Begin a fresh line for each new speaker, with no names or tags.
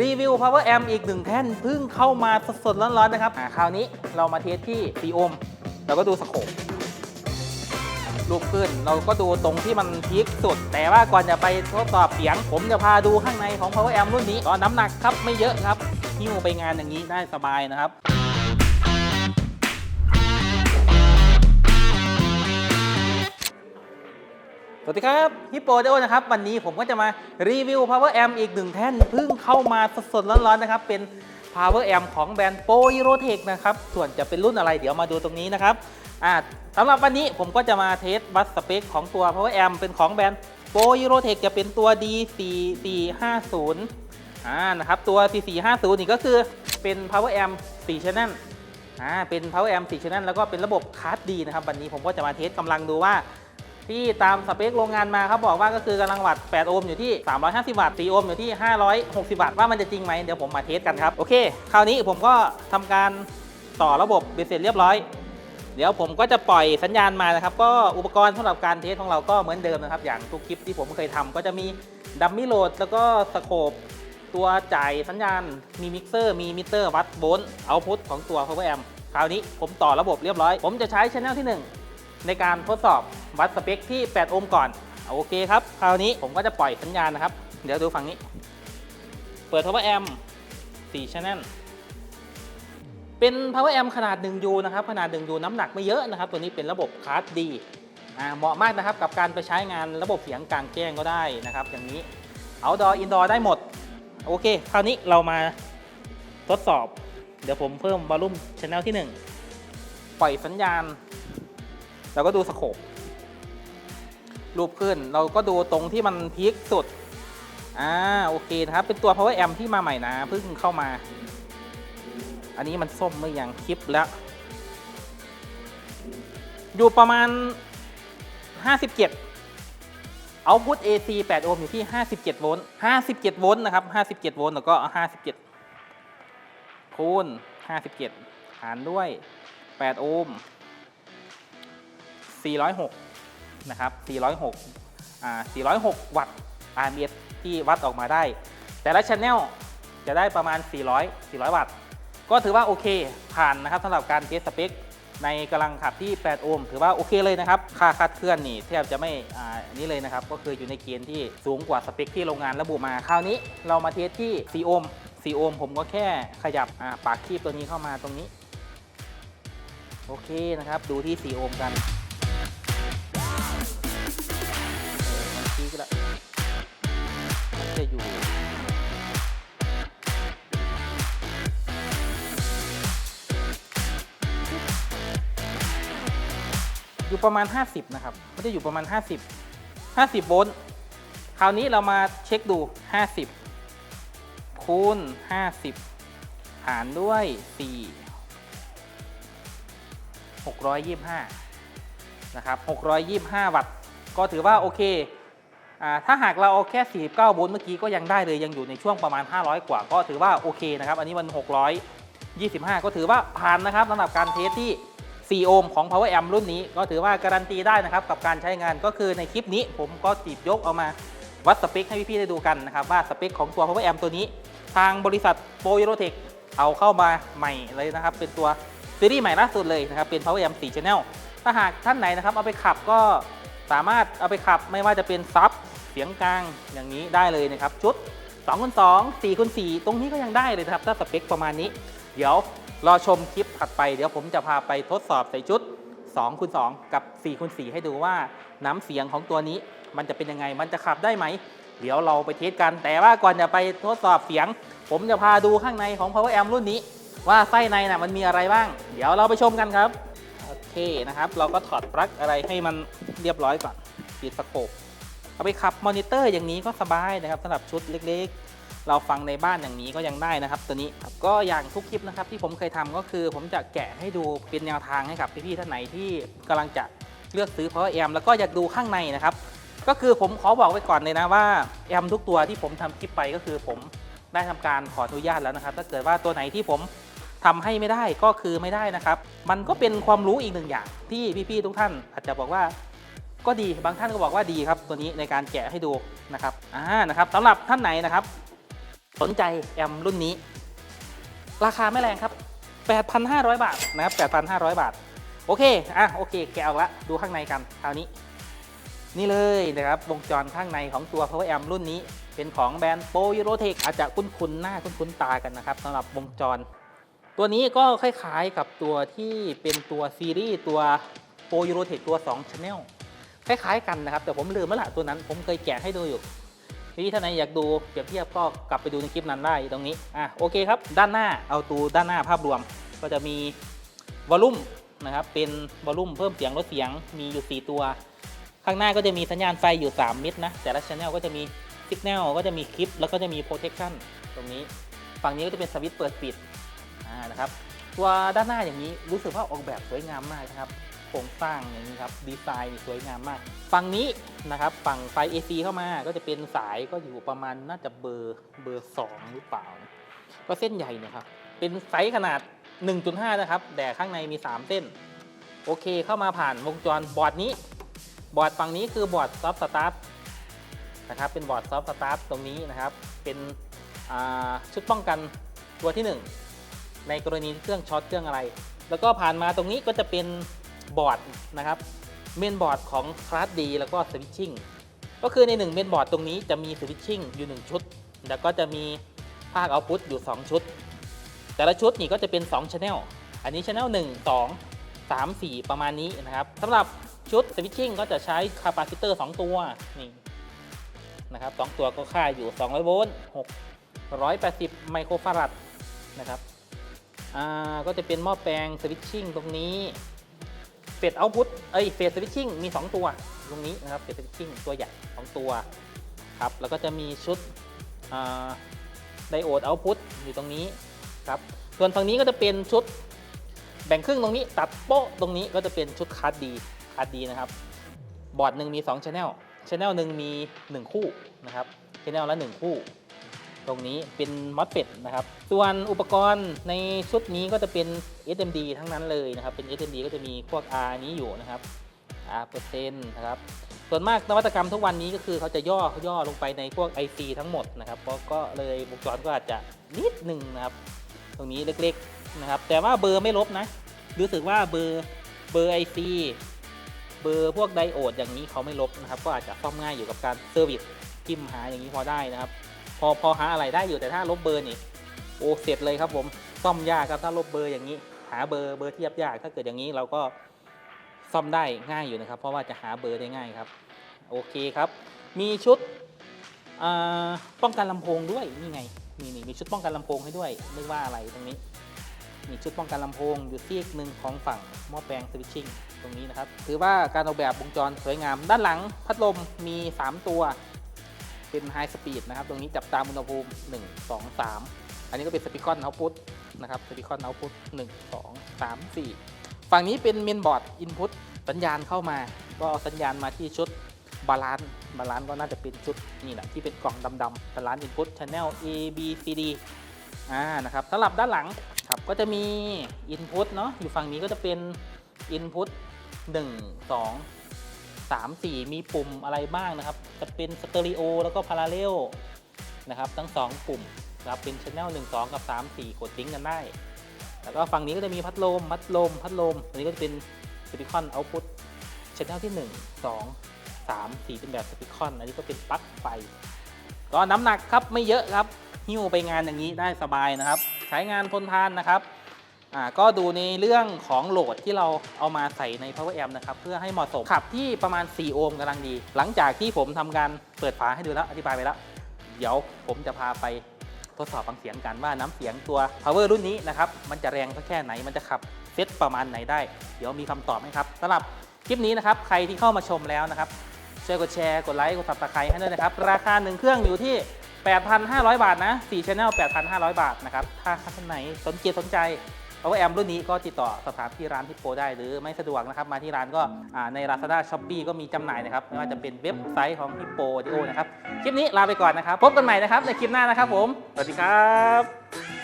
รีวิว Power Amp อีกหนึ่งแท่นเพิ่งเข้ามาสดๆร้อนๆนะครับคราวนี้เรามาเทสที่4โอมเราก็ดูสโคปรูปขึ้น เราก็ดูตรงที่มันพีคสุด แต่ว่าก่อนจะไปทดสอบเสียง ผมจะพาดูข้างในของ Power Amp รุ่นนี้ก็น้ำหนักครับไม่เยอะครับหิ้วไปงานอย่างนี้ได้สบายนะครับ สวัสดีครับฮิปโปเดโอนะครับ วันนี้ผมก็จะมารีวิว Power Amp อีกหนึ่งแท่นเพิ่งเข้ามาสดๆร้อนๆนะครับ เป็น Power Amp ของแบรนด์ p o y r o t e c นะครับ ส่วนจะเป็นรุ่นอะไรเดี๋ยวมาดูตรงนี้นะครับอ่าสำหรับวันนี้ผมก็จะมาเทสวัดสเปคของตัว Power Amp เป็นของแบรนด์ p o y r o t e c จะเป็นตัว D4450 อ่านะครับตัว 4450 นี่ก็คือเป็น Power Amp 4 Channel อ่าเป็น Power Amp 4 Channel แล้วก็เป็นระบบคาร์ดดีนะครับวันนี้ผมก็จะมาเทสกำลังดูว่า ที่ตามสเปคโรงงานมาเขาบอกว่าก็คือกำลังวัตต์8โอห์มอยู่ที่ 350 วัตต์4โอห์มอยู่ที่ 560 วัตต์ว่ามันจะจริงไหมเดี๋ยวผมมาเทสกันครับ โอเค คราวนี้ผมก็ทำการต่อระบบเบ็ดเสร็จเรียบร้อย เดี๋ยวผมก็จะปล่อยสัญญาณมานะครับ ก็อุปกรณ์สำหรับการเทสของเราก็เหมือนเดิมนะครับ อย่างทุกคลิปที่ผมเคยทำก็จะมีดัมมี่โหลดแล้วก็สโคปตัวจ่ายสัญญาณมีมิกเซอร์มีมิเตอร์วัดโวลต์เอาพุทของตัว Power Amp คราวนี้ผมต่อระบบเรียบร้อย ผมจะใช้ช anel ที่ 1 ในการทดสอบวัดสเปคที่ 8 โอห์มก่อนโอเคครับ คราวนี้ผมก็จะปล่อยสัญญาณนะครับ เดี๋ยวดูฝั่งนี้ เปิด Power Amp 4 channel เป็น Power Amp ขนาด 1U นะครับ ขนาด 1U น้ำหนักไม่เยอะนะครับ ตัวนี้เป็นระบบคาร์ดดีเหมาะมากนะครับกับการไปใช้งานระบบเสียงกลางแจ้งก็ได้นะครับ อย่างนี้ outdoor indoor ได้หมด โอเค คราวนี้เรามาทดสอบ เดี๋ยวผมเพิ่มวอลลุ่ม channel ที่ 1 ปล่อยสัญญาณ เราก็ดูสโคปรูปขึ้น เราก็ดูตรงที่มันพีคสุด อ่า โอเคนะครับ เป็นตัว power amp ที่มาใหม่นะ เพิ่งเข้ามา อันนี้มันส้มเมื่อยังคลิปแล้ว อยู่ประมาณ 57เอาพุท AC 8 โอห์มอยู่ที่ 57 โวลต์ 57 โวลต์นะครับ 57 โวลต์ แล้วก็ 57 คูณ 57 หารด้วย 8 โอห์ม 406 นะครับ 406 อ่า 406 วัตต์ RMS ที่วัดออกมาได้ แต่ละช anel จะได้ประมาณ 400 400 วัตต์ ก็ถือว่าโอเค ผ่านนะครับสำหรับการเทสสเปคในกำลังขับที่ 8 โอห์ม ถือว่าโอเคเลยนะครับ ค่าคาดเคลื่อนนี่แทบจะไม่อ่าอันนี้เลยนะครับ ก็คืออยู่ในเกณฑ์ที่สูงกว่าสเปคที่โรงงานระบุมา คราวนี้เรามาเทสที่ 4 โอห์ม 4 โอห์มผมก็แค่ขยับอ่าปากคีบตัวนี้เข้ามาตรงนี้ โอเคนะครับ ดูที่ 4 โอห์มกัน จะอยู่อยู่ประมาณ 50 นะครับม่ได้อยู่ประมาณ 50 50 โวลต์ คราวนี้เรามาเช็คดู 50 คูณ 50 หารด้วย 4 625 นะครับ 625 วัตต์ ก็ถือว่าโอเค ถ้าหากเราเอาแค่ 49 โวลต์เมื่อกี้ก็ยังได้เลยยังอยู่ในช่วงประมาณ 500 กว่า ก็ถือว่าโอเคนะครับ อันนี้มัน 625 ก็ถือว่าผ่านนะครับสำหรับการเทสที่ 4 โอห์มของ Power Amp รุ่นนี้ ก็ถือว่าการันตีได้นะครับ กับการใช้งานก็คือในคลิปนี้ ผมก็จีบยกเอามาวัดสเปคให้พี่ๆได้ดูกันนะครับ ว่าสเปคของตัว Power Amp ตัวนี้ ทางบริษัท p o y r o t e c h เอาเข้ามาใหม่เลยนะครับ เป็นตัวซีรีส์ใหม่ล่าสุดเลยนะครับเป็น Power Amp 4 Channel ถ้าหากท่านไหนนะครับเอาไปขับก็สามารถเอาไปขับไม่ว่าจะเป็นซับ เสียงกลางอย่างนี้ได้เลยนะครับ ชุด2คูณ2 4คูณ4ตรงนี้ก็ยังได้เลยครับ ถ้าสเปคประมาณนี้ เดี๋ยวรอชมคลิปถัดไป เดี๋ยวผมจะพาไปทดสอบใส่ชุด2คูณ2กับ4คูณ4ให้ดูว่าน้ำเสียงของตัวนี้ มันจะเป็นยังไง มันจะขับได้ไหม เดี๋ยวเราไปเทสกัน แต่ว่าก่อนจะไปทดสอบเสียง ผมจะพาดูข้างในของ Power Amp รุ่นนี้ ว่าไส้ในน่ะมันมีอะไรบ้าง เดี๋ยวเราไปชมกันครับ โอเคนะครับ เราก็ถอดปลั๊กอะไรให้มันเรียบร้อยก่อนปิดสโคป เอาไปขับมอนิเตอร์อย่างนี้ก็สบายนะครับสำหรับชุดเล็กๆ เราฟังในบ้านอย่างนี้ก็ยังได้นะครับ ตัวนี้ครับก็อย่างทุกคลิปนะครับที่ผมเคยทำก็คือ ผมจะแกะให้ดูเป็นแนวทางให้กับพี่ๆท่านไหนที่กำลังจะเลือกซื้อ Power Amp แล้วก็อยากดูข้างในนะครับ ก็คือผมขอบอกไว้ก่อนเลยนะว่าแอมทุกตัวที่ผมทำคลิปไปก็คือผมได้ทำการขออนุญาตแล้วนะครับ ถ้าเกิดว่าตัวไหนที่ผมทำให้ไม่ได้ก็คือไม่ได้นะครับ มันก็เป็นความรู้อีกหนึ่งอย่างที่พี่ๆทุกท่านอาจจะบอกว่า ก็ดีบางท่านก็บอกว่าดีครับ ตัวนี้ในการแกะให้ดูนะครับอ่านะครับสำหรับท่านไหนนะครับ สนใจแอมรุ่นนี้ ราคาไม่แรงครับ 8,500 บาทนะครับ8,500 บาท โอเคอะโอเค แกะออกละดูข้างในกันคราวนี้ นี่เลยนะครับวงจรข้างในของตัว Power Amp รุ่นนี้ เป็นของแบรนด์ Pro Eurotech อาจจะคุ้นๆหน้าคุ้นๆตากันนะครับสำหรับวงจร ตัวนี้ก็คล้ายๆกับตัวที่เป็นตัวซีรีส์ตัว Pro Eurotech ตัว2 Channel คล้ายๆกันนะครับ แต่ผมลืมแล้วล่ะตัวนั้น ผมเคยแกะให้ดูอยู่ที่ท่านไหนอยากดูเปรียบเทียบก็กลับไปดูในคลิปนั้นได้ตรงนี้อะโอเคครับ ด้านหน้าเอาตูด้านหน้าภาพรวม ก็จะมีวอลลุ่มนะครับเป็นวอลลุ่มเพิ่มเสียงลดเสียงมีอยู่ 4 ตัว ข้างหน้าก็จะมีสัญญาณไฟอยู่ 3 เม็ดนะ แต่ละช anel ก็จะมีสัญญาณก็จะมีคลิป แล้วก็จะมี protection ตรงนี้ ฝั่งนี้ก็จะเป็นสวิตช์เปิดปิดอ่านะครับตัวด้านหน้าอย่างนี้รู้สึกว่าออกแบบสวยงามมากนะครับ ครงสร้างอย่างนี้ครับดีไซน์สวยงามมาก ฝั่งนี้นะครับฝั่งไฟ AC เข้ามาก็จะเป็นสายก็อยู่ประมาณน่าจะเบอร์เบอร์ 2 หรือเปล่า ก็เส้นใหญ่เนะครับเป็นไซส์ขนาด 1.5 นะครับ แต่ข้างในมี 3 เส้น โอเคเข้ามาผ่านวงจรบอร์ดนี้ บอร์ดฝั่งนี้คือบอร์ดซอฟต์สตาร์ทนะครับเป็นบอร์ดซอฟต์สตาร์ทตรงนี้นะครับ เป็นชุดป้องกันตัวที่ 1 ในกรณีเครื่องช็อตเครื่องอะไร แล้วก็ผ่านมาตรงนี้ก็จะเป็น บอร์ดนะครับเมนบอร์ดของคลาสดีแล้วก็สวิตชิ่งก็คือใน1เมนบอร์ดตรงนี้จะมีสวิตชิ่งอยู่ 1 ชุด แล้วก็จะมีภาคเอาพุตอยู่ 2 ชุด แต่ละชุดนี่ก็จะเป็น2 Channel อันนี้ Channel 1 2 3 4 ประมาณนี้นะครับสำหรับชุดสวิตชิ่งก็จะใช้คาปาซิเตอร์ 2 ตัวนี่นะครับสองตัวก็ค่าอยู่ 200 โวลต์680 ไมโครฟาราดนะครับ อ่า ก็จะเป็นหม้อแปลงสวิตชิ่งตรงนี้ เฟสเอาพุตเอ้ยเฟสสวิตชิ่งมี 2 ตัวตรงนี้นะครับเฟสสวิตชิ่งตัวใหญ่2ตัวครับแล้วก็จะมีชุดไดโอดเอาพุตอยู่ตรงนี้ครับส่วนฝั่งนี้ก็จะเป็นชุดแบ่งครึ่งตรงนี้ตัดโป๊ะตรงนี้ก็จะเป็นชุดคาร์ดดีคาร์ดดีนะครับ บอร์ดหนึ่งมี2 Channel Channel หนึ่งมี 1 คู่นะครับ Channel ละ 1 คู่ ตรงนี้เป็นมอสเ t นะครับ ส่วนอุปกรณ์ในชุดนี้ก็จะเป็น SMD ทั้งนั้นเลยนะครับ เป็น SMD ก็จะมีพวก R นี้อยู่นะครับ R เปอร์เซ็นต์นะครับ ส่วนมากนวัตกรรมทุกวันนี้ก็คือเขาจะย่อย่อลงไปในพวก IC ทั้งหมดนะครับก็ก็เลยวงจรก็อาจจะนิดหนึ่งนะครับ ตรงนี้เล็กๆนะครับ แต่ว่าเบอร์ไม่ลบนะ รู้สึกว่าเบอร์เบอร์ IC เบอร์พวกไดโอดอย่างนี้เขาไม่ลบนะครับ ก็อาจจะซ่อมง่ายอยู่กับการเซอร์วิสจิ้มหาอย่างนี้พอได้นะครับ พอพอหาอะไรได้อยู่แต่ถ้าลบเบอร์นี่โอ้เสร็จเลยครับผมซ่อมยากครับถ้าลบเบอร์อย่างนี้ หาเบอร์เบอร์เทียบยากถ้าเกิดอย่างนี้เราก็ซ่อมได้ง่ายอยู่นะครับ เพราะว่าจะหาเบอร์ได้ง่ายครับ โอเคครับ มีชุดป้องกันลำโพงด้วยนี่ไงนี่นี่มีชุดป้องกันลำโพงให้ด้วยนึกว่าอะไรตรงนี้ มีชุดป้องกันลำโพงอยู่ซีกหนึ่งของฝั่งหม้อแปลงสวิตชิ่งตรงนี้นะครับถือว่าการออกแบบวงจรสวยงาม ด้านหลังพัดลมมี 3 ตัว เป็นไฮสปีดนะครับ ตรงนี้จับตามอุณหภูมิ 1 2 3 อันนี้ก็เป็นสปีคอนเอาพุตนะครับสปีคอนเอาพุต1 2 3 4 ฝั่งนี้เป็นเมนบอร์ดอินพุตสัญญาณเข้ามา ก็เอาสัญญาณมาที่ชุดบาลานซ์บาลานซ์ก็น่าจะเป็นชุดนี่แหละที่เป็นกล่องดำๆบาลานซ์อินพุตช anel A B C D อ่านะครับสำหรับด้านหลังครับก็จะมี Input เนาะอยู่ฝั่งนี้ก็จะเป็น Input 1 2 3 4 มีปุ่มอะไรบ้างนะครับ จะเป็นสเตอริโอแล้วก็พาราเรลนะครับ ทั้ง 2 ปุ่มนะครับเป็น Channel 1 2 กับ 3 4 กดลิงก์กันได้ แล้วก็ฝั่งนี้ก็จะมีพัดลม พัดลม พัดลม อันนี้ก็จะเป็นสปีคอนเอาพุต Channel ที่ 1 2 3 4 เป็นแบบสปีคอน อันนี้ก็เป็นปลั๊กไฟ ก็น้ำหนักครับไม่เยอะครับ หิ้วไปงานอย่างนี้ได้สบายนะครับ ใช้งานทนทานนะครับ อ่าก็ดูในเรื่องของโหลดที่เราเอามาใส่ใน Power Amp นะครับ เพื่อให้เหมาะสมขับที่ประมาณ 4 โอห์มกำลังดี หลังจากที่ผมทำการเปิดฝาให้ดูแล้วอธิบายไปแล้ว เดี๋ยวผมจะพาไปทดสอบฟังเสียงกันว่าน้ำเสียงตัว Power รุ่นนี้นะครับ มันจะแรงสักแค่ไหนมันจะขับเซตประมาณไหนได้ เดี๋ยวมีคำตอบไหมครับสำหรับคลิปนี้นะครับใครที่เข้ามาชมแล้วนะครับช่วยกดแชร์กดไลค์กดซับสไครต์ให้ด้วยนะครับ ราคา1เครื่องอยู่ที่ 8,500 บาทนะ4 Channel 8,500 บาทนะครับ ถ้าท่านไหนสนใจสนใจ Power a m รุ่นนี้ก็ติดต่อสอบถามที่ร้านที่โปได้ หรือไม่สะดวกนะครับมาที่ร้านก็อ่าใน Lazada Shopee ก็มีจำหน่ายนะครับไม่ว่าจะเป็นเว็บไซต์ของฮิปโปดิโอนะครับคลิปนี้ลาไปก่อนนะครับพบกันใหม่นะครับในคลิปหน้านะครับผมสวัสดีครับ